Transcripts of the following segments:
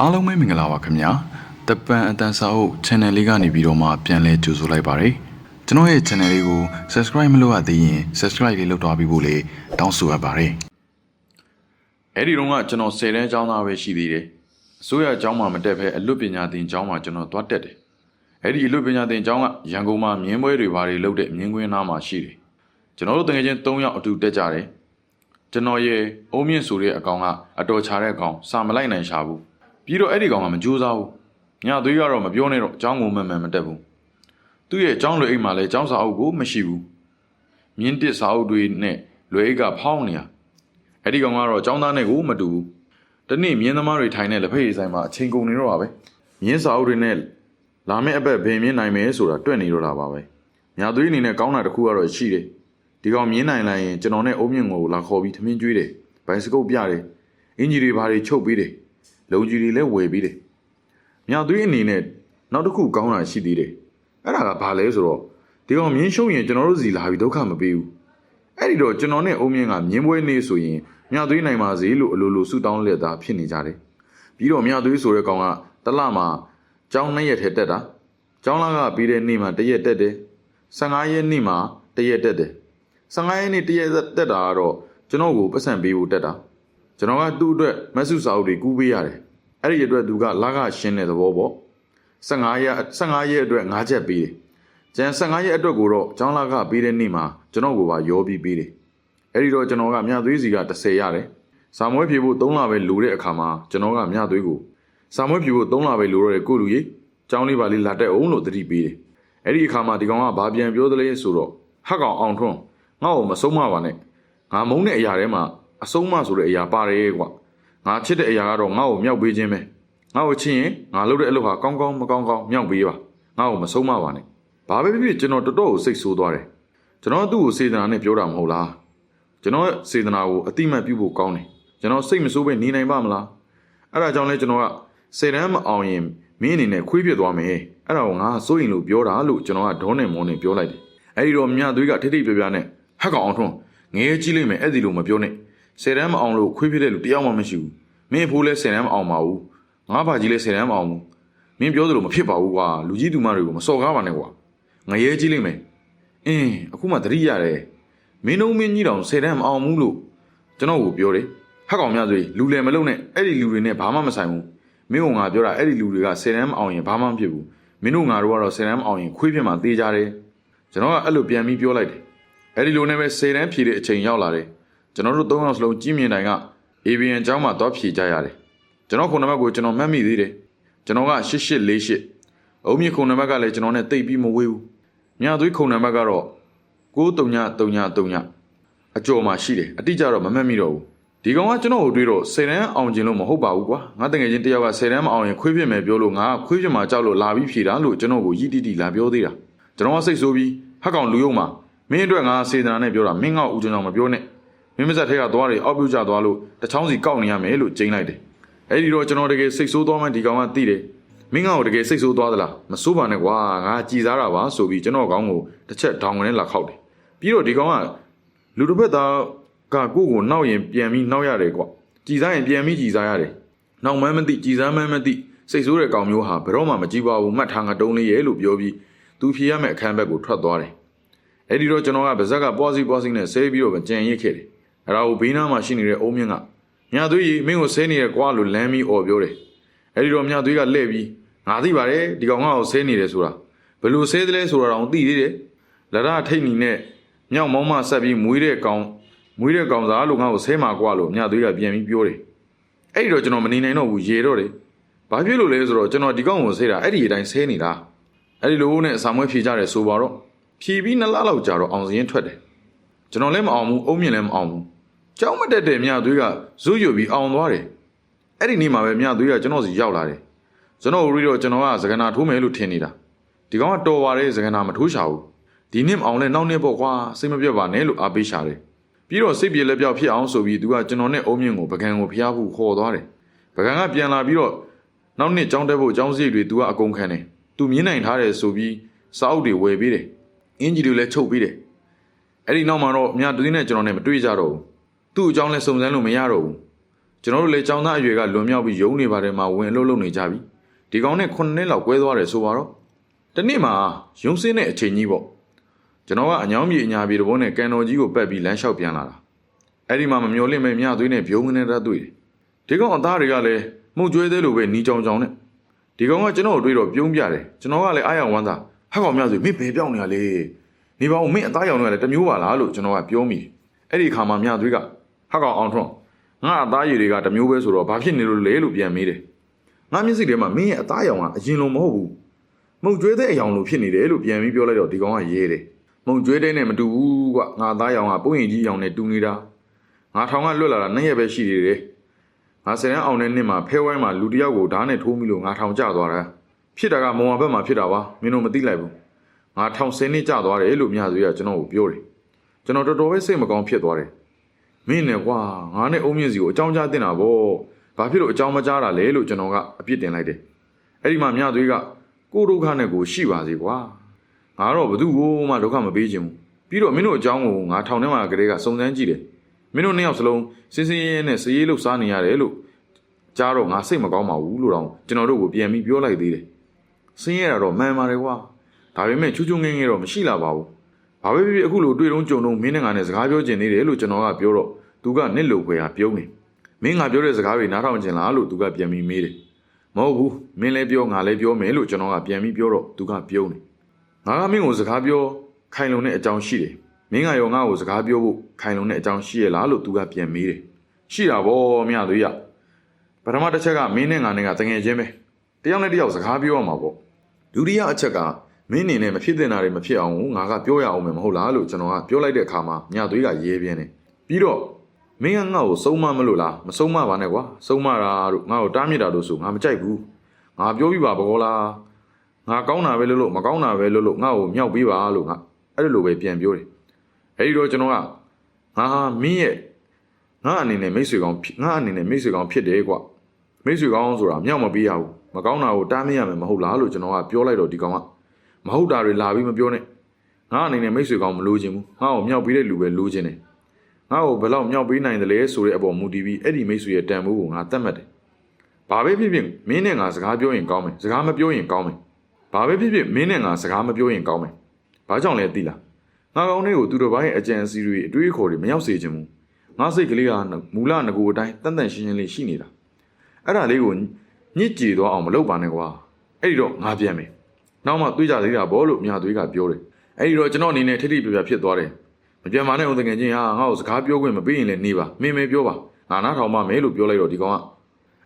အားလုံးပဲမင်္ဂလာပါခင်ဗျာတပန်အတန်စာအုပ် channel လေးကနေပြီးတော့မှပြန်လဲကြိုဆိုလိုက်ပါတယ်ကျွန်တော်ရဲ့ channel လေးကို subscribe မလုပ်ရသေးရင် subscribe လေးလုပ်သွားပြီးဖို့လေတောင်းဆိုအပ်ပါတယ်အဲ့ဒီတော့ကကျွန်တော်10တန်းကျောင်းသားပဲရှိသေးတယ်အစိုးရကျောင်းမှာမတက်ဘဲအလွတ်ပညာသင်ကျောင်းမှာကျွန်တော်သွားတက်တယ်အဲ့ဒီအလွတ်ပညာသင်ကျောင်းကရန်ကုန်မှာမြင်းပွဲတွေဘာတွေလုပ်တဲ့မြင်းကွင်းသားမှာရှိတယ်ကျွန်တော်တို့တကယ်ချင်း3ယောက်အတူတက်ကြတယ်ကျွန်တော်ရဲ့အုံးမြင့်ဆိုတဲ့အကောင်ကအတော်ချာတဲ့အကောင်စာမလိုက်နိုင်ရှာဘူး ပြီးတော့အဲ့ဒီကောင်ကမကြိုးစားဘူးညသွေးကတော့မပြောနဲ့တော့အเจ้าငုံမှန်မှန်မတက်ဘူးသူ့ရဲ့အเจ้าလွယ်အိမ်မှာလည်းအเจ้าစာအုပ်ကိုမရှိဘူးမြင်းတစ်စာအုပ်တွေနဲ့လွယ်အိတ်ကဖောင်းနေတာအဲ့ဒီကောင်ကတော့အเจ้าသားနဲ့ကိုမတူဘူးတနေ့မြင်းသမားတွေထိုင်တဲ့လက်ဖက်ရည်ဆိုင်မှာအချိန်ကုန်နေတော့ပါပဲမြင်းစာအုပ်တွေနဲ့လာမယ့်အပတ်ဘယ်မြင်းနိုင်မယ်ဆိုတာတွေ့နေတော့တာပါပဲညာသွေးအနေနဲ့ကောင်းတာတစ်ခုကတော့ရှိတယ် ဒီကောင်မြင်းနိုင်လိုက်ရင်ကျွန်တော်နဲ့အုံးမြင့်ကိုလာခေါ်ပြီးသမင်းကျွေးတယ်ဘိုင်စကုပ်ပြတယ်အင်ဂျီတွေဘာတွေချုပ်ပေးတယ် လုံကြီးတွေလည်းဝယ်ပေးတယ်မြောက်သွေးအနေနဲ့နောက်တစ်ခုကောင်းတာရှိသေးတယ်အဲ့ဒါကဘာလဲဆိုတော့ဒီကောင်မြင်းရှုံးရင်ကျွန်တော်တို့စီလာပြီးဒုက္ခမပေးဘူးအဲ့ဒီတော့ကျွန်တော်နဲ့အုံးမြင့်ကမြင်းပွဲနေဆိုရင်မြောက်သွေးနိုင်ပါစေလို့အလိုလိုဆုတောင်းလက်သားဖြစ်နေကြတယ်ပြီးတော့မြောက်သွေးဆိုတဲ့ကောင်ကတလမှာကျောင်းနှစ်ရက်ထဲတက်တာကျောင်းလာကပြီးတဲ့နေ့မှာတစ်ရက်တက်တယ်15ရက်နေ့မှာတစ်ရက်တက်တယ်15ရက်နေ့တရက်တက်တာကတော့ကျွန်တော်ကိုပတ်စံပေးဖို့တက်တာ ကျွန်တော်ကသူ့အတွက်မက်ဆုစာအုပ်တွေကူးပေးရတယ်အဲ့ဒီအတွက်သူကလာကရှင်းတဲ့သဘောပေါ့15ရက်15ရက်အတွက်5ချက်ပေးတယ်ကျန်15ရက်အတွက်ကိုတော့ကျောင်းလာကပေးတဲ့နေ့မှာကျွန်တော်ကိုပါရောပြီးပေးတယ်အဲ့ဒီတော့ကျွန်တော်ကမြသွေးစီက30ရတယ်စာမွေးဖြေဖို့3လပဲလိုတဲ့အခါမှာကျွန်တော်ကမြသွေးကိုစာမွေးဖြေဖို့3လပဲလိုတော့တဲ့ကိုလူကြီးကျောင်းလေးပါလေးလာတက်အောင်လို့တတိပေးတယ်အဲ့ဒီအခါမှာဒီကောင်ကဘာပြန်ပြောသလဲဆိုတော့ဟက်ကောင်အောင်ထွန်းငါ့ကိုမဆုံးမပါနဲ့ငါမုန်းတဲ့အရာထဲမှာ အဆုံးမဆိုတဲ့အရာပါတယ်ကွာငါချစ်တဲ့အရာကတော့ငါ့ကိုမြောက်ပေးခြင်းပဲငါ့ကိုချစ်ရင်ငါလုပ်တဲ့အလုပ်ဟာကောင်းကောင်းမကောင်းကောင်းမြောက်ပေးပါငါ့ကိုမဆုံးမပါနဲ့ဘာပဲဖြစ်ဖြစ်ကျွန်တော်တော်တော်ကိုစိတ်ဆိုးသွားတယ်ကျွန်တော်သူ့ကိုစေတနာနဲ့ပြောတာမဟုတ်လားကျွန်တော်ရဲ့စေတနာကိုအတိမတ်ပြုဖို့ကောင်းတယ်ကျွန်တော်စိတ်မဆိုးပဲနေနိုင်ပါမလားအဲ့ဒါကြောင့်လဲကျွန်တော်ကစေတမ်းမအောင်ရင်မင်းအနေနဲ့ခွေးပြစ်သွားမယ်အဲ့ဒါကိုငါစိုးရင်လို့ပြောတာလို့ကျွန်တော်ကဒေါနဲ့မောနဲ့ပြောလိုက်တယ်အဲ့ဒီတော့မြသွေးကထိထိပြပြနဲ့ဟက်ကောင်အောင်ထွန်းငယ်ကြီးလိမ့်မယ်အဲ့ဒီလိုမပြောနဲ့ ဆယ်တန်းမအောင်လို့ခွေးဖြစ်တဲ့လူတယောက်မှမရှိဘူးမင်းအဖိုးလဲဆယ်တန်းမအောင်ပါဘူးငါဘာကြီးလဲဆယ်တန်းမအောင်ဘူးမင်းပြောသလိုမဖြစ်ပါဘူးကွာလူကြီးသူမတွေကိုမစော်ကားပါနဲ့ကွာငယ်ကြီးလိမ့်မယ်အင်းအခုမှသတိရတယ်မင်းတို့မင်းကြီးတောင်ဆယ်တန်းမအောင်ဘူးလို့ကျွန်တော်ကိုပြောတယ်ဟက်ကောင်များဆိုလူလည်းမလုံနဲ့အဲ့ဒီလူတွေနဲ့ဘာမှမဆိုင်ဘူးမင်းကငါပြောတာအဲ့ဒီလူတွေကဆယ်တန်းမအောင်ရင်ဘာမှမဖြစ်ဘူးမင်းတို့ငါတို့ကတော့ဆယ်တန်းမအောင်ရင်ခွေးဖြစ်မှသေးကြတယ်ကျွန်တော်ကအဲ့လိုပြန်ပြီးပြောလိုက်တယ်အဲ့ဒီလိုနဲ့ပဲစေတန်းဖြည့်တဲ့အချိန်ရောက်လာတယ် ကျွန်တော်တို့သုံးယောက်စလုံးကြီးမြင်တိုင်က ABN အကြောင်းမှာသွားဖြည့်ကြရတယ်ကျွန်တော်ခုနံပါတ်ကိုကျွန်တော်မှတ်မိသေးတယ်ကျွန်တော်က8848အုံးမြင့်ခုနံပါတ်ကလည်းကျွန်တော်နဲ့တိတ်ပြီးမဝေးဘူးမြသွေးခုနံပါတ်ကတော့9333အကျော်မှာရှိတယ်အတိအကျတော့မမှတ်မိတော့ဘူးဒီကောင်ကကျွန်တော်ကိုတွေးတော့စေတန်းအောင်ကျင်လို့မဟုတ်ပါဘူးကွာငါတငယ်ချင်းတယောက်ကစေတန်းမအောင်ရင်ခွေးပြစ်မယ်ပြောလို့ငါကခွေးပြစ်မှာကြောက်လို့လာပြီးဖြေတာလို့ကျွန်တော်ကိုယီတီတီလာပြောသေးတာကျွန်တော်ကစိတ်ဆိုးပြီးဟက်ကောင်လူယုံမှာမင်းအတွက်ငါစေတနာနဲ့ပြောတာမင်းငေါ့ဦးကျွန်တော်မပြောနဲ့ မင်းမဆက်ထဲကသွားတွေအောက်ပြုတ်ကျသွားလို့တချောင်းစီကောက်နေရမယ်လို့ကျိန်းလိုက်တယ်အဲ့ဒီတော့ကျွန်တော်တကယ်စိတ်ဆိုးသွားမှဒီကောင်ကသိတယ်မင်းငါ့ကိုတကယ်စိတ်ဆိုးသွားသလားမဆိုးပါနဲ့ကွာငါကြည်စားတာပါဆိုပြီးကျွန်တော်ကောင်းကိုတစ်ချက်ဒေါင်ကနေလာခောက်တယ်ပြီးတော့ဒီကောင်ကလူတစ်ဖက်သားကကိုယ့်ကိုနောက်ရင်ပြန်ပြီးနောက်ရတယ်ကွာကြည်စားရင်ပြန်ပြီးကြည်စားရတယ်နောက်မှန်းမသိကြည်စားမှန်းမသိစိတ်ဆိုးတဲ့ကောင်မျိုးဟာဘယ်တော့မှမကြည့်ပါဘူးမှတ်ထားငါတုံးလေးရဲ့လို့ပြောပြီးသူဖြေရမယ့်အခန်းဘက်ကိုထွက်သွားတယ်အဲ့ဒီတော့ကျွန်တော်ကဗဇက်ကပွားစီပွားစီနဲ့ဆဲပြီးတော့ကြံရစ်ခဲ့တယ်။ အဲ့ဒါကိုဘေးနားမှာရှိနေတဲ့အုံးမြင့်ကမြသွေးကြီးမင်းကိုဆဲနေရကွာလို့လမ်းပြီးអော်ပြောတယ်။အဲ့ဒီတော့မြသွေးကလှည့်ပြီးငါသိပါတယ်ဒီကောင်ငါ့ကိုဆဲနေတယ်ဆိုတာဘယ်လို့ဆဲတယ်လဲဆိုတာတော့သိသေးတယ်။လရထိတ်နီနဲ့မြောက်မောင်းမဆက်ပြီးမွေးတဲ့ကောင်မွေးတဲ့ကောင်စားလို့ငါ့ကိုဆဲမှာကွာလို့မြသွေးကပြန်ပြီးပြောတယ်။အဲ့ဒီတော့ကျွန်တော်မနေနိုင်တော့ဘူးရေတော့တယ်။ဘာဖြစ်လို့လဲဆိုတော့ကျွန်တော်ဒီကောင်ကိုဆဲတာအဲ့ဒီအတိုင်းဆဲနေတာ။အဲ့ဒီလိုနဲ့အစာမွေးဖြေကြတယ်ဆိုပါတော့ဖြီးပြီးနှစ်လလောက်ကြာတော့အောင်စရင်ထွက်တယ်ကျွန်တော်လည်းမအောင်ဘူးအုံးမြင့်လည်းမအောင်ဘူး ကြောင်းမတက်တဲ့မြသွေးကဇွတ်ရွပြီးအောင်သွားတယ်အဲ့ဒီနေ့မှာပဲမြသွေးကကျွန်တော်စီရောက်လာတယ်ကျွန်တော်ရီတော့ကျွန်တော်ကစကနာထိုးမယ်လို့ထင်နေတာဒီကောင်ကတော်ပါတယ်စကနာမထိုးရှာဘူးဒီနှစ်မအောင်လဲနောက်နှစ်ပေါ့ကွာစိတ်မပြတ်ပါနဲ့လို့အားပေးရှာတယ်ပြီးတော့စိတ်ပြေလက်ပြောက်ဖြစ်အောင်ဆိုပြီးသူကကျွန်တော်နဲ့အုံးမြင့်ကိုပကံကိုဖျားဖို့ခေါ်သွားတယ်ပကံကပြန်လာပြီးတော့နောက်နှစ်ကြောင်းတက်ဖို့ကြောင်းစရိတ်တွေသူကအကုန်ခံတယ်သူမြင်နိုင်ထားတယ်ဆိုပြီးစာအုပ်တွေဝယ်ပေးတယ်အင်ဂျီတွေလည်းချုပ်ပြီးတယ်အဲ့ဒီနောက်မှာတော့မြတ်သွေးနဲ့ကျွန်တော်နဲ့မတွေ့ကြတော့ဘူး သူ့အကြောင်းလည်းစုံစမ်းလို့မရတော့ဘူးကျွန်တော်တို့လည်းចောင်းသားအရွယ်ကလွန်မြောက်ပြီးယုံနေပါတယ်မှာဝင်အလုပ်လုပ်နေကြပြီဒီကောင်နဲ့9နှစ်လောက်ကွဲသွားတယ်ဆိုပါတော့တနေ့မှာယုံစင်းတဲ့အချိန်ကြီးပေါ့ကျွန်တော်ကအညောင်းမြေအညာပြေတဘုံနဲ့ကန်တော်ကြီးကိုပက်ပြီးလမ်းလျှောက်ပြန်လာတာအဲ့ဒီမှာမမျော်လင့်မဲ့မြသွေးနဲ့ပြုံးကနေတတ်တွေ့တယ်ဒီကောင်အသားတွေကလည်းမှုတ်ကျွေးသေးလို့ပဲနီးကြောင်ကြောင်နဲ့ဒီကောင်ကကျွန်တော်ကိုတွေ့တော့ပြုံးပြတယ်ကျွန်တော်ကလည်းအားရဝမ်းသာဟက်ကောင်မြသွေးမင်းဘယ်ပြောင်းနေရလဲနေပါဦးမင်းအသားရောင်တွေကလည်းတစ်မျိုးပါလားလို့ကျွန်တော်ကပြောမိတယ်အဲ့ဒီခါမှာမြသွေးက ဟက်ကောင်အောင်ထွန်းငါအသားရည်တွေကတစ်မျိုးပဲဆိုတော့ဘာဖြစ်နေလို့လဲလို့ပြန်မေးတယ်ငါမျက်စိထဲမှာမင်းရဲ့အသားရောင်ကအရင်လိုမဟုတ်ဘူးမုံကျွေးတဲ့အယောင်လိုဖြစ်နေတယ်လို့ပြန်ပြီးပြောလိုက်တော့ဒီကောင်ကရေးတယ်မုံကျွေးတဲ့နဲ့မတူဘူးကွငါအသားရောင်ကပုံရင်ကြီးရောင်နဲ့တူနေတာငါထောင်ကလွတ်လာတာနှစ်ရက်ပဲရှိသေးတယ်ငါဆယ်တန်းအောင်တဲ့နှစ်မှာဖဲဝိုင်းမှာလူတစ်ယောက်ကိုဓာတ်နဲ့ထိုးမိလို့ငါထောင်ကျသွားတာဖြစ်တာကမုံဝါဘက်မှာဖြစ်တာပါမင်းတို့မသိလိုက်ဘူးငါထောင်ဆယ်နှစ်ကျသွားတယ်လို့မြသွေးကကျွန်တော်ကိုပြောတယ်ကျွန်တော်တော်တော်ပဲစိတ်မကောင်းဖြစ်သွားတယ် မင်းနဲ့ကွာငါနဲ့အုံးမြင့်စီကိုအကြောင်းကြားတင်တာဗောဘာဖြစ်လို့အကြောင်းမကြားတာလဲလို့ကျွန်တော်ကအပြစ်တင်လိုက်တယ်အဲ့ဒီမှာမြသွေးကကိုဒုက္ခနဲ့ကိုရှိပါစေကွာငါတော့ဘသူ့ကိုမှဒုက္ခမပေးခြင်းဘူးပြီးတော့မင်းတို့အကြောင်းကိုငါထောင်ထဲမှာကလေးကစုံစမ်းကြည့်တယ်မင်းတို့နှစ်ယောက်စလုံးစင်းစင်းရဲရဲနဲ့စရေးလို့စားနေရတယ်လို့ကြားတော့ငါစိတ်မကောင်းပါဘူးလို့တော့ကျွန်တော်တို့ကိုပြန်ပြီးပြောလိုက်သေးတယ်စင်းရဲတာတော့မှန်ပါတယ်ကွာဒါပေမဲ့ချူချူငင်းငင်းတော့မရှိလာပါဘူး ဘာပဲဖြစ်ဖြစ်အခုလိုတွေ့တော့ကြုံတော့မင်းနဲ့ငါနဲ့စကားပြောကျင်နေတယ်လို့ကျွန်တော်ကပြောတော့သူကနစ်လိုခွေဟာပြုံးနေမင်းငါပြောတဲ့စကားတွေနားထောင်ကျင်လားလို့သူကပြန်ပြီးမေးတယ်မဟုတ်ဘူးမင်းလည်းပြောငါလည်းပြောမယ်လို့ကျွန်တော်ကပြန်ပြီးပြောတော့သူကပြုံးနေငါကမင်းကိုစကားပြောခိုင်လုံတဲ့အကြောင်းရှိတယ်မင်းကရောငါ့ကိုစကားပြောဖို့ခိုင်လုံတဲ့အကြောင်းရှိရလားလို့သူကပြန်မေးတယ်ရှိတာဗောမြသွေးရပထမတစ်ချက်ကမင်းနဲ့ငါနဲ့ကတငယ်ချင်းပဲတယောက်နဲ့တယောက်စကားပြောရမှာပေါ့ဒုတိယအချက်က မင်းအနေနဲ့မဖြစ်တင်တာတွေမဖြစ်အောင်ငါကပြောရအောင်မယ်မဟုတ်လားလို့ကျွန်တော်ကပြောလိုက်တဲ့အခါမှာညသွေးကရေးပြင်းတယ်ပြီးတော့မင်းကငါ့ကိုစုံမမလို့လားမစုံမပါနဲ့ကွာစုံမတာတို့ငါ့ကိုတားမြစ်တာတို့ဆိုငါမကြိုက်ဘူးငါပြောပြီးပါဘောလားငါကောင်းတာပဲလို့လို့မကောင်းတာပဲလို့လို့ငါ့ကိုမြောက်ပေးပါလို့ငါအဲ့လိုပဲပြန်ပြောတယ်အဲ့ဒီတော့ကျွန်တော်ကငါဟာမင်းရဲ့ငါအနေနဲ့မိတ်ဆွေကောင်းဖြစ်ငါအနေနဲ့မိတ်ဆွေကောင်းဖြစ်တယ်ကွာမိတ်ဆွေကောင်းဆိုတာမြောက်မပေးရဘူးမကောင်းတာကိုတားမြစ်ရမယ်မဟုတ်လားလို့ကျွန်တော်ကပြောလိုက်တော့ဒီကောင်က မဟုတ်တာတွေလာပြီးမပြောနဲ့ငါအနေနဲ့မိတ်ဆွေကောင်းမလို့ခြင်းဘူးငါ့ကိုမြောက်ပေးတဲ့လူပဲလို့ခြင်းတယ်ငါ့ကိုဘယ်လောက်မြောက်ပေးနိုင်တယ်လဲဆိုတဲ့အပေါ်မူတည်ပြီးအဲ့ဒီမိတ်ဆွေရဲ့တန်ဖိုးကိုငါသတ်မှတ်တယ်ဘာပဲဖြစ်ဖြစ်မင်းနဲ့ငါစကားပြောရင်ကောင်းမယ်စကားမပြောရင်ကောင်းမယ်ဘာပဲဖြစ်ဖြစ်မင်းနဲ့ငါစကားမပြောရင်ကောင်းမယ်ဘာကြောင့်လဲသိလားငါကောင်းလေးကိုသူတို့ဘိုင်းအကြံစီတွေအတွေးအခေါ်တွေမရောက်စေခြင်းဘူးငါစိတ်ကလေးကမူလငကိုအတိုင်းတန်တန်ရှင်းရှင်းလေးရှိနေတာအဲ့ဒါလေးကိုညစ်ကြေသွားအောင်မလုပ်ပါနဲ့ကွာအဲ့ဒီတော့ငါပြန်မယ် နောက်မှတွေးကြသေးတာဗောလို့မြသွေးကပြောတယ်အဲ့ဒီတော့ကျွန်တော်အနေနဲ့ထိထိပြပြဖြစ်သွားတယ်မပြန်ပါနဲ့ဦးတငယ်ချင်းဟာငါ့ကိုစကားပြောခွင့်မပေးရင်လည်းနေပါမင်းမဲပြောပါငါနားထောင်ပါမယ်လို့ပြောလိုက်တော့ဒီကောင်က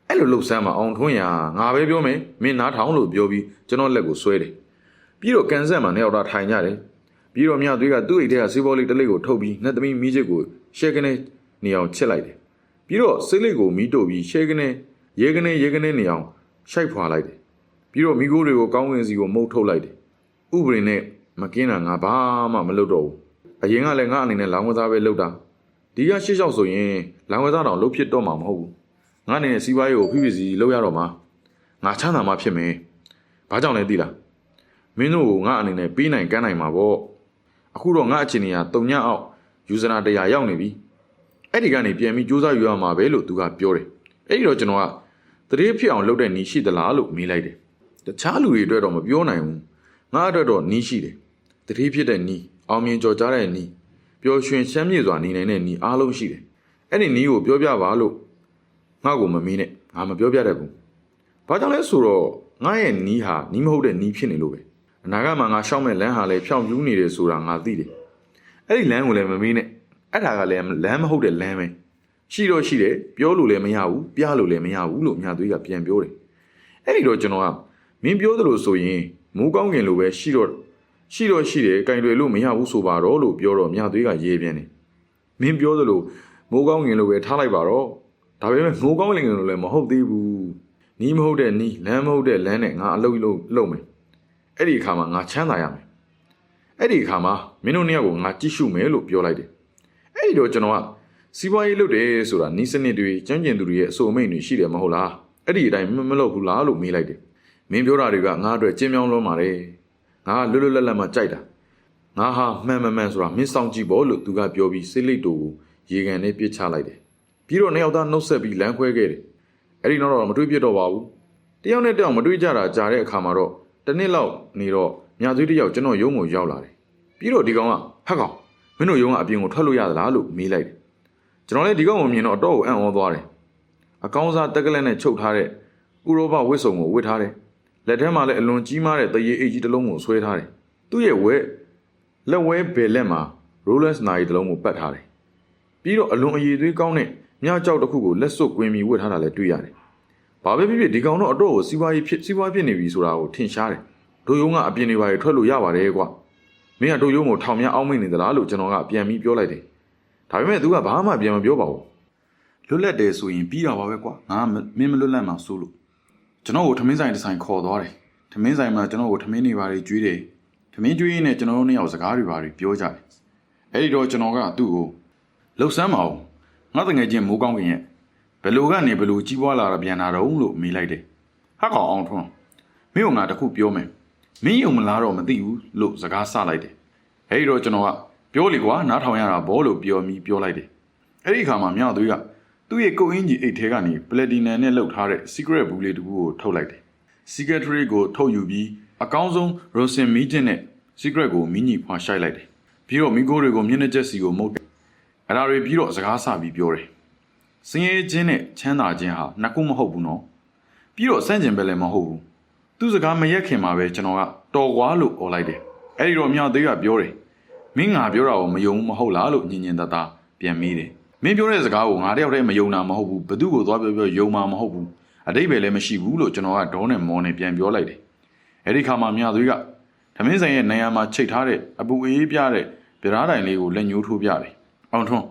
အဲ့လိုလှုပ်ဆမ်းမအောင်ထွန်းရငါပဲပြောမယ်မင်းနားထောင်လို့ပြောပြီးကျွန်တော်လက်ကိုဆွဲတယ်ပြီးတော့ကန်ဆက်မှာနှစ်ယောက်သားထိုင်ကြတယ်ပြီးတော့မြသွေးကသူ့အိတ်ထဲကစေးဘောလေးတစ်လိပ်ကိုထုတ်ပြီးနှက်သမီးမီးချစ်ကိုရှဲကနေနေအောင်ချစ်လိုက်တယ်ပြီးတော့စေးလိပ်ကိုမီးတို့ပြီးရှဲကနေရဲကနေရဲကနေနေအောင်ရှိုက်ဖွာလိုက်တယ် ပြီးတော့မိခိုးတွေကိုကောင်းကင်စီကိုမှုတ်ထုတ်လိုက်တယ်။ဥပဒေနဲ့မကင်းတာငါဘာမှမလုပ်တော့ဘူး။အရင်ကလည်းငါအနေနဲ့လောင်းကစားပဲလုပ်တာ။ဒီကရှေ့လျှောက်ဆိုရင်လောင်းကစားတော့လုပ်ဖြစ်တော့မှာမဟုတ်ဘူး။ငါအနေနဲ့စီးပွားရေးကိုဖိဖိစီလုပ်ရတော့မှာ။ငါချမ်းသာမှဖြစ်မယ်။ဘာကြောင့်လဲသိလား။မင်းတို့ကငါအနေနဲ့ပေးနိုင်ကမ်းနိုင်မှာပေါ့။အခုတော့ငါအချင်းကြီးကတုံညအောင်ယူဇနာတရားရောက်နေပြီ။အဲ့ဒီကနေပြန်ပြီးစူးစမ်းယူရမှာပဲလို့သူကပြောတယ်။အဲ့ဒီတော့ကျွန်တော်ကတတိဖြစ်အောင်လုပ်တဲ့နီးရှိသလားလို့မေးလိုက်တယ်။ တခြားလူတွေအတွက်တော့မပြောနိုင်ဘူးငါအတွက်တော့နီးရှိတယ်တတိဖြစ်တဲ့နီးအောင်မြင်ကြော်ကြားတဲ့နီးပျော်ရွှင်ချမ်းမြေ့စွာနေနိုင်တဲ့နီးအားလုံးရှိတယ်အဲ့ဒီနီးကိုပြောပြပါလို့ငါ့ကိုမမီးနဲ့ငါမပြောပြတတ်ဘူးဘာကြောင့်လဲဆိုတော့ငါရဲ့နီးဟာနီးမဟုတ်တဲ့နီးဖြစ်နေလို့ပဲအနာဂတ်မှာငါရှောက်မဲ့လမ်းဟာလည်းဖြောင့်ပြူးနေတယ်ဆိုတာငါသိတယ်အဲ့ဒီလမ်းကိုလည်းမမီးနဲ့အဲ့ဒါကလည်းလမ်းမဟုတ်တဲ့လမ်းပဲရှိတော့ရှိတယ်ပြောလို့လည်းမရဘူးပြလို့လည်းမရဘူးလို့မြသွေးကပြန်ပြောတယ်အဲ့ဒီတော့ကျွန်တော်က မင်းပြောသလိုဆိုရင်မိုးကောင်းကင်လိုပဲရှိတော့ရှိတော့ရှိတယ်ကင်တွေလို့မရဘူးဆိုပါတော့လို့ပြောတော့မြသွေးကရေးပြင်းတယ်မင်းပြောသလိုမိုးကောင်းကင်လိုပဲထားလိုက်ပါတော့ဒါပေမဲ့မိုးကောင်းကင်လိုလည်းမဟုတ်သေးဘူးနီးမဟုတ်တဲ့နီးလမ်းမဟုတ်တဲ့လမ်းနဲ့ငါအလုပ်လုပ်လုပ်မယ်အဲ့ဒီအခါမှာငါချမ်းသာရမယ်အဲ့ဒီအခါမှာမင်းတို့နှစ်ယောက်ကိုငါကြည့်ရှုမယ်လို့ပြောလိုက်တယ်အဲ့ဒီတော့ကျွန်တော်ကစီးပွားရေးလုပ်တယ်ဆိုတာနီးစနစ်တွေကျန်းကျင်သူတွေရဲ့အဆိုအမိန့်တွေရှိတယ်မဟုတ်လားအဲ့ဒီအတိုင်းမမလုပ်ဘူးလားလို့မေးလိုက်တယ် မင်းပြောတာတွေကငါအတွက်ကျင်းမြောင်းလွန်းပါတယ်ငါကလွတ်လွတ်လပ်လပ်မှကြိုက်တာငါဟာမှန်မှန်မှန်ဆိုတာမင်းဆောင်ကြည့်ဖို့လို့သူကပြောပြီးစိတ်လိတ်တူကိုရေကန်နဲ့ပြစ်ချလိုက်တယ်ပြီးတော့နှစ်ယောက်သားနှုတ်ဆက်ပြီးလမ်းခွဲခဲ့တယ်အဲ့ဒီနောက်တော့မတွေးပြစ်တော့ပါဘူးတယောက်နဲ့တယောက်မတွေးကြတာကြာတဲ့အခါမှာတော့တစ်နှစ်လောက်နေတော့မြသွေးတစ်ယောက်ကျွန်တော်ရုံးကိုရောက်လာတယ်ပြီးတော့ဒီကောင်ကဟက်ကောင်မင်းတို့ရုံးကအပြင်ကိုထွက်လို့ရသလားလို့မေးလိုက်တယ်ကျွန်တော်လည်းဒီကောင်ကိုမြင်တော့အတော့ကိုအံ့ဩသွားတယ်အကောင်းစားတက်ကလက်နဲ့ချုပ်ထားတဲ့ဥရောပဝတ်စုံကိုဝတ်ထားတယ် လက်ထဲမှာလည်းအလွန်ကြီးမားတဲ့တရေအိတ်ကြီးတစ်လုံးကိုဆွဲထားတယ်သူ့ရဲ့ဝဲလက်ဝဲဘယ်လက်မှာ Rolex နာရီတစ်လုံးကိုပတ်ထားတယ်ပြီးတော့အလွန်အရည်သွေးကောင်းတဲ့မြကြောက်တစ်ခုကိုလက်စွပ်ကွင်းပြီးဝတ်ထားတာလည်းတွေ့ရတယ်ဘာပဲဖြစ်ဖြစ်ဒီကောင်တော့အတော့ကိုစီးပွားရေးဖြစ်စီးပွားဖြစ်နေပြီဆိုတာကိုထင်ရှားတယ်တို့ရုံးကအပြင်တွေပါထွက်လို့ရပါတယ်ကွာမင်းကတို့ရုံးကိုထောင်များအောင်းမိနေသလားလို့ကျွန်တော်ကပြန်ပြီးပြောလိုက်တယ်။ဒါပေမဲ့ तू ကဘာမှပြန်မပြောပါဘူး။လွတ်လပ်တယ်ဆိုရင်ပြီးတာပါပဲကွာ။ငါကမင်းမလွတ်လပ်မှဆိုလို့ ကျွန်တော်ကိုထမင်းဆိုင်တစ်ဆိုင်ခေါ်သွားတယ်။ထမင်းဆိုင်မှာကျွန်တော်ကိုထမင်းတွေပါတွေကျွေးတယ်။ထမင်းကျွေးရင်းနဲ့ကျွန်တော်တို့နှစ်ယောက်စကားတွေပါတွေပြောကြတယ်။အဲ့ဒီတော့ကျွန်တော်ကသူ့ကိုလှုပ်ဆမ်းပါအောင်။ငါတငယ်ချင်းမိုးကောင်းကင်ရဲ့ဘယ်လိုကနေဘယ်လိုကြီးပွားလာတာပြန်လာတော့လို့မေးလိုက်တယ်။ဟာကောင်အောင်ထွန်းမင်းကငါတခုပြောမယ်။မင်းယုံမလားတော့မသိဘူးလို့စကားဆလိုက်တယ်။အဲ့ဒီတော့ကျွန်တော်ကပြောလေကွာနားထောင်ရတာဘောလို့ပြောပြီးပြောလိုက်တယ်။အဲ့ဒီအခါမှာမြသွေးက သူ့ရဲ့ကုတ်အင်ကြီးအိတ်ထဲကနေပလက်တီနမ်နဲ့လှုပ်ထားတဲ့ secret ဘူးလေးတစ်ခုကိုထုတ်လိုက်တယ်။ secret tray ကိုထုတ်ယူပြီးအကောင်းဆုံး rosin မီးကျင်းနဲ့ secret ကိုမီးညိဖွာရှိုက်လိုက်တယ်။ပြီးတော့မိကိုတွေကိုမျက်နှာကျက်စီကိုမှုတ်တယ်။အဲ့ဒါတွေပြီးတော့စကားဆပြီးပြောတယ်။စင်ရဲချင်းနဲ့ချမ်းသာခြင်းဟာနှစ်ခုမဟုတ်ဘူးနော်။ပြီးတော့စန့်ကျင်ပဲလည်းမဟုတ်ဘူး။သူ့စကားမရက်ခင်မှာပဲကျွန်တော်ကတော်ကွာလို့អော်လိုက်တယ်။အဲ့ဒီတော့မြသေးကပြောတယ်။မင်းငါပြောတာကိုမယုံဘူးမဟုတ်လားလို့ညင်ညင်တသားပြန်မေးတယ်။ မင်းပြောတဲ့စကားကိုငါတယောက်တည်းမယုံတာမဟုတ်ဘူး။ဘသူ့ကိုသွားပြောပြောယုံမှာမဟုတ်ဘူး။အတိတ်ပဲလည်းမရှိဘူးလို့ကျွန်တော်ကဒေါနဲ့မောနဲ့ပြန်ပြောလိုက်တယ်။အဲ့ဒီခါမှာမြသွေးကသမင်းဆိုင်ရဲ့နေရာမှာချိတ်ထားတဲ့အပူအေးပြတဲ့ပြရားတိုင်လေးကိုလက်ညှိုးထိုးပြတယ်။အောင်ထွန်း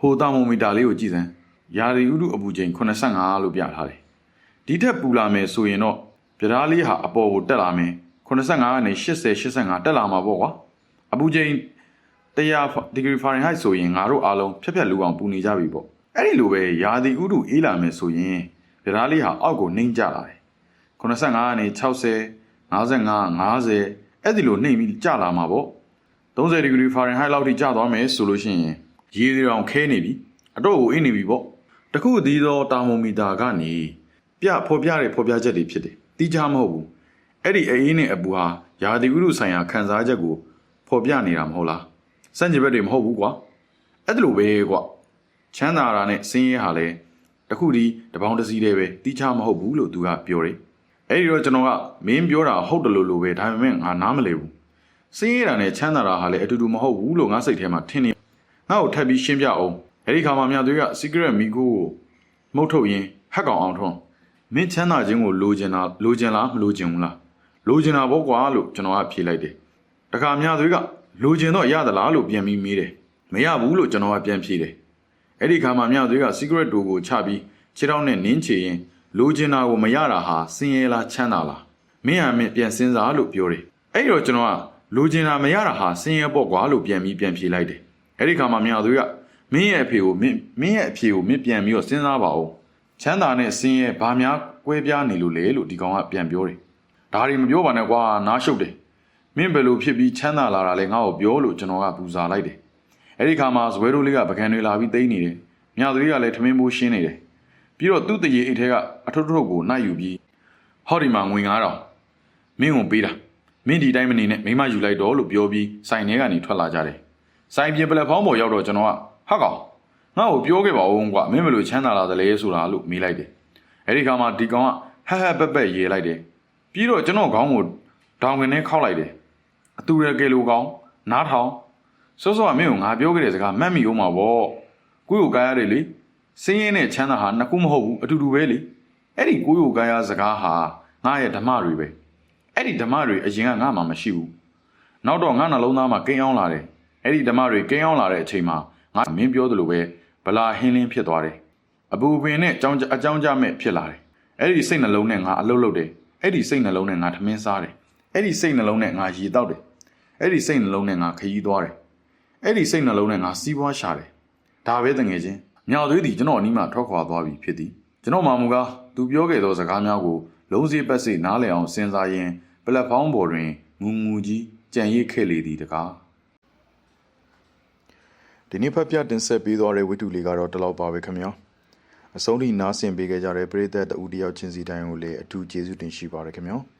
ဟိုတာမိုမီတာလေးကိုကြည့်စမ်း။ရာသီဥတုအပူချိန်85လို့ပြထားတယ်။ဒီထက်ပူလာမယ်ဆိုရင်တော့ပြရားလေးဟာအပေါ်ကိုတက်လာမယ်။85ကနေ80 85တက်လာမှာပေါ့ကွာ။အပူချိန် 100 degree Fahrenheit ဆိုရင်ငါတို့အားလုံးဖြက်ဖြက်လူအောင်ပူနေကြပြီပေါ့။အဲ့ဒီလိုပဲရာသီဥတုအေးလာမယ်ဆိုရင်ပြရားလေးဟာအောက်ကိုနှိမ့်ကျလာတယ်။85ကနေ60 55 50အဲ့ဒီလိုနှိမ့်ပြီးကျလာမှာပေါ့30 degree Fahrenheit လောက်ထိကျသွားမယ်ဆိုလို့ရှိရင်ရေတွေအောင်ခဲနေပြီအတော့ကိုအေးနေပြီပေါ့တခုတည်းသောတာမိုမီတာကနေပြဖော်ပြတဲ့ဖော်ပြချက်တွေဖြစ်တယ်တီးခြားမဟုတ်ဘူးအဲ့ဒီအေးနဲ့အပူဟာရာသီဥတုဆိုင်ရာခံစားချက်ကိုဖော်ပြနေတာမဟုတ်လား စံကျင်ဘက်တွေမဟုတ်ဘူးကွာအဲ့ဒါလိုပဲကွာချမ်းသာတာနဲ့စင်းရဲဟာလဲတခုတည်းတပေါင်းတစ်စီးတည်းပဲတီးခြားမဟုတ်ဘူးလို့သူကပြောတယ်အဲ့ဒီတော့ကျွန်တော်ကမင်းပြောတာဟုတ်တယ်လို့လို့ပဲဒါပေမဲ့ငါနားမလည်ဘူးစင်းရဲတာနဲ့ချမ်းသာတာဟာလည်းအတူတူမဟုတ်ဘူးလို့ငါစိတ်ထဲမှာထင်နေငါ့ကိုထပ်ပြီးရှင်းပြအောင်အဲ့ဒီခါမှာမြသွေးက secret မီကိုကိုမှုတ်ထုတ်ရင်းဟက်ကောင်အောင်ထွန်းမင်းချမ်းသာခြင်းကိုလိုချင်တာလိုချင်လားမလိုချင်ဘူးလားလိုချင်တာပေါ့ကွာလို့ကျွန်တော်ကဖြေလိုက်တယ်တခါမြသွေးက လိုချင်တော့ရသလားလို့ပြန်ပြီးမေးတယ်မရဘူးလို့ကျွန်တော်ကပြန်ဖြေတယ်အဲ့ဒီခါမှာမြသွေးက secret တူကိုချပြီးခြေထောက်နဲ့နင်းချရင်လိုချင်တာကိုမရတာဟာစင်ရဲလားချမ်းသာလားမင်းဟာမင်းပြန်စဉ်းစားလို့ပြောတယ်အဲ့တော့ကျွန်တော်ကလိုချင်တာမရတာဟာစင်ရဲပေါ့ကွာလို့ပြန်ပြီးပြန်ဖြေလိုက်တယ်အဲ့ဒီခါမှာမြသွေးကမင်းရဲ့အဖေကိုမင်းမင်းရဲ့အဖေကိုမင်းပြန်ပြီးတော့စဉ်းစားပါဦးချမ်းသာနဲ့စင်ရဲဘာများကွဲပြားနေလို့လဲလို့ဒီကောင်ကပြန်ပြောတယ်ဒါတွေမပြောပါနဲ့ကွာနားရှုပ်တယ် မင်းဘယ်လိုဖြစ်ပြီးချမ်းသာလာတာလဲငါ့ကိုပြောလို့ကျွန်တော်ကပူဇာလိုက်တယ်အဲ့ဒီခါမှာဇွဲတို့လေးကပကံတွေလာပြီးသိမ်းနေတယ်မြသွေးကလည်းထမင်းမိုးရှင်းနေတယ်ပြီးတော့သူ့တရေအိတ်ထဲကအထုပ်ထုပ်ကိုနှိုက်ယူပြီးဟောဒီမှာငွေ9000မင်းကိုပေးတာမင်းဒီတိုင်းမနေနဲ့မိမယူလိုက်တော့လို့ပြောပြီးဆိုင်ထဲကနေထွက်လာကြတယ်ဆိုင်ပြင်ပလက်ဖောင်းပေါ်ရောက်တော့ကျွန်တော်ကဟာကောင်ငါ့ကိုပြောခဲ့ပါဦးကွာမင်းဘယ်လိုချမ်းသာလာသလဲဆိုတာလို့မေးလိုက်တယ်အဲ့ဒီခါမှာဒီကောင်ကဟဟပက်ပက်ရေးလိုက်တယ်ပြီးတော့ကျွန်တော်ခေါင်းကိုဒေါင်ကနေခောက်လိုက်တယ် အတူရကယ်လိုကောင်နားထောင်စောစောကမင်းကိုငါပြောခဲ့တဲ့စကားမှတ်မိအောင်ပါဗောကိုယ့်ကိုကားရတယ်လေစင်းရဲနဲ့ချမ်းသာဟာနှစ်ခုမဟုတ်ဘူးအတူတူပဲလေအဲ့ဒီကိုယ့်ကိုကားရစကားဟာငါရဲ့ဓမ္မတွေပဲအဲ့ဒီဓမ္မတွေအရင်ကငါမှမရှိဘူးနောက်တော့ငါနှလုံးသားမှာကိန်းအောင်လာတယ်အဲ့ဒီဓမ္မတွေကိန်းအောင်လာတဲ့အချိန်မှာငါမင်းပြောသလိုပဲဗလာဟင်းလင်းဖြစ်သွားတယ်အပူပင်နဲ့အကြောင်းအကြောင်းကြမဲ့ဖြစ်လာတယ်အဲ့ဒီစိတ်နှလုံးနဲ့ငါအလုတ်လုတ်တယ်အဲ့ဒီစိတ်နှလုံးနဲ့ငါထမင်းစားတယ်အဲ့ဒီစိတ်နှလုံးနဲ့ငါရေတောက်တယ် အဲ့ဒီစိတ်နှလုံးနဲ့ငါခရီးသွားတယ်အဲ့ဒီစိတ်နှလုံးနဲ့ငါစီးပွားရှာတယ်ဒါပဲတငယ်ချင်းမြောက်သွေးသည်ကျွန်တော်အနီးမှထွက်ခွာသွားပြီဖြစ်သည်ကျွန်တော်မှမူကားသူပြောခဲ့သောစကားများကိုလုံးစည်းပတ်စိနားလည်အောင်စဉ်းစားရင်းပလက်ဖောင်းပေါ်တွင်ငူငူကြီးကြံရိပ်ခဲ့လေသည်တကားဒီနေ့ဖတ်ပြတင်ဆက်ပေးသွားတဲ့ဝိတုလေးကတော့ဒီလောက်ပါပဲခင်ဗျာအဆုံးထိနားဆင်ပေးခဲ့ကြတဲ့ပရိသတ်တဦးတယောက်ချင်းစီတိုင်းကိုလည်းအထူးကျေးဇူးတင်ရှိပါရခင်ဗျာ။